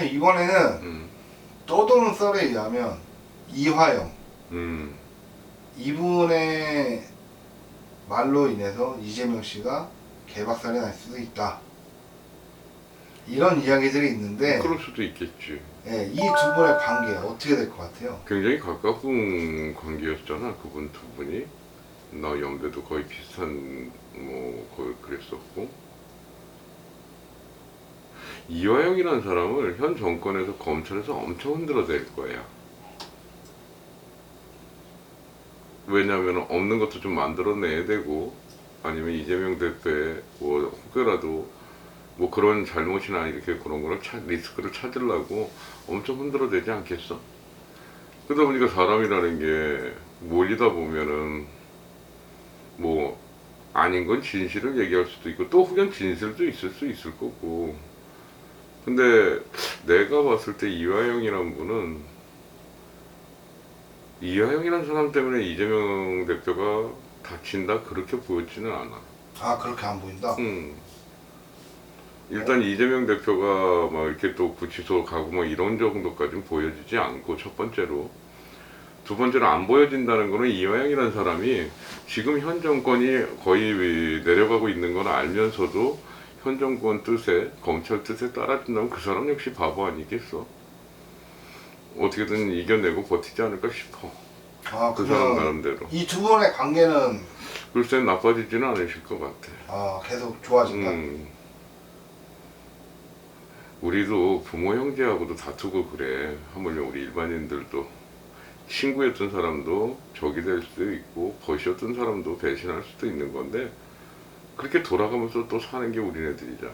이번에는 음, 떠도는 썰에 의하면 이화영 음, 이분의 말로 인해서 이재명 씨가 개박살이 날 수도 있다. 이런 이야기들이 있는데 그럴 수도 있겠지. 예, 이 두 분의 관계 어떻게 될 것 같아요? 굉장히 가까운 관계였잖아 그분 두 분이 나 연배도 거의 비슷한 뭐 거의 그랬었고 이화영이라는 사람을 현 정권에서 검찰에서 엄청 흔들어댈 거야 왜냐하면 없는 것도 좀 만들어내야 되고 아니면 이재명 대표의 뭐 혹여라도 뭐 그런 잘못이나 이렇게 그런 거를 차, 리스크를 찾으려고 엄청 흔들어대지 않겠어? 그러다 보니까 사람이라는 게 몰리다 보면은 뭐 아닌 건 진실을 얘기할 수도 있고 또 혹은 진실도 있을 수 있을 거고 근데 내가 봤을 때 이화영이란 분은 이화영이란 사람 때문에 이재명 대표가 다친다 그렇게 보였지는 않아 아 그렇게 안 보인다. 음. 일단 이재명 대표가 막 이렇게 또 구치소 가고 뭐 이런 정도까지는 보여지지 않고 첫 번째로 두 번째로 안 보여진다는 거는 이화영이라는 사람이 지금 현 정권이 거의 내려가고 있는 건 알면서도 현 정권 뜻에 검찰 뜻에 따라준다면 그 사람 역시 바보 아니겠어 어떻게든 이겨내고 버티지 않을까 싶어 아 그 사람 나름대로 이 두 분의 관계는 글쎄 나빠지지는 않으실 것 같아 아 계속 좋아진다. 음. 우리도 부모 형제하고도 다투고 그래. 하물며 우리 일반인들도 친구였던 사람도 적이 될 수도 있고 벗이었던 사람도 배신할 수도 있는 건데 그렇게 돌아가면서 또 사는 게 우리네들이잖아.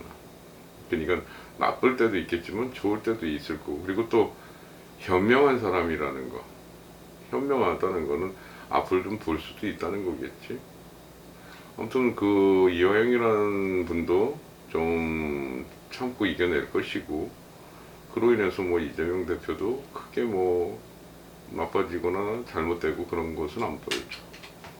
그러니까 나쁠 때도 있겠지만 좋을 때도 있을 거고 그리고 또 현명한 사람이라는 거 현명하다는 거는 앞을 좀 볼 수도 있다는 거겠지. 아무튼 그 이화영이라는 분도 좀 참고 이겨낼 것이고 그로 인해서 뭐 이재명 대표도 크게 뭐 나빠지거나 잘못되고 그런 것은 안 보여줘.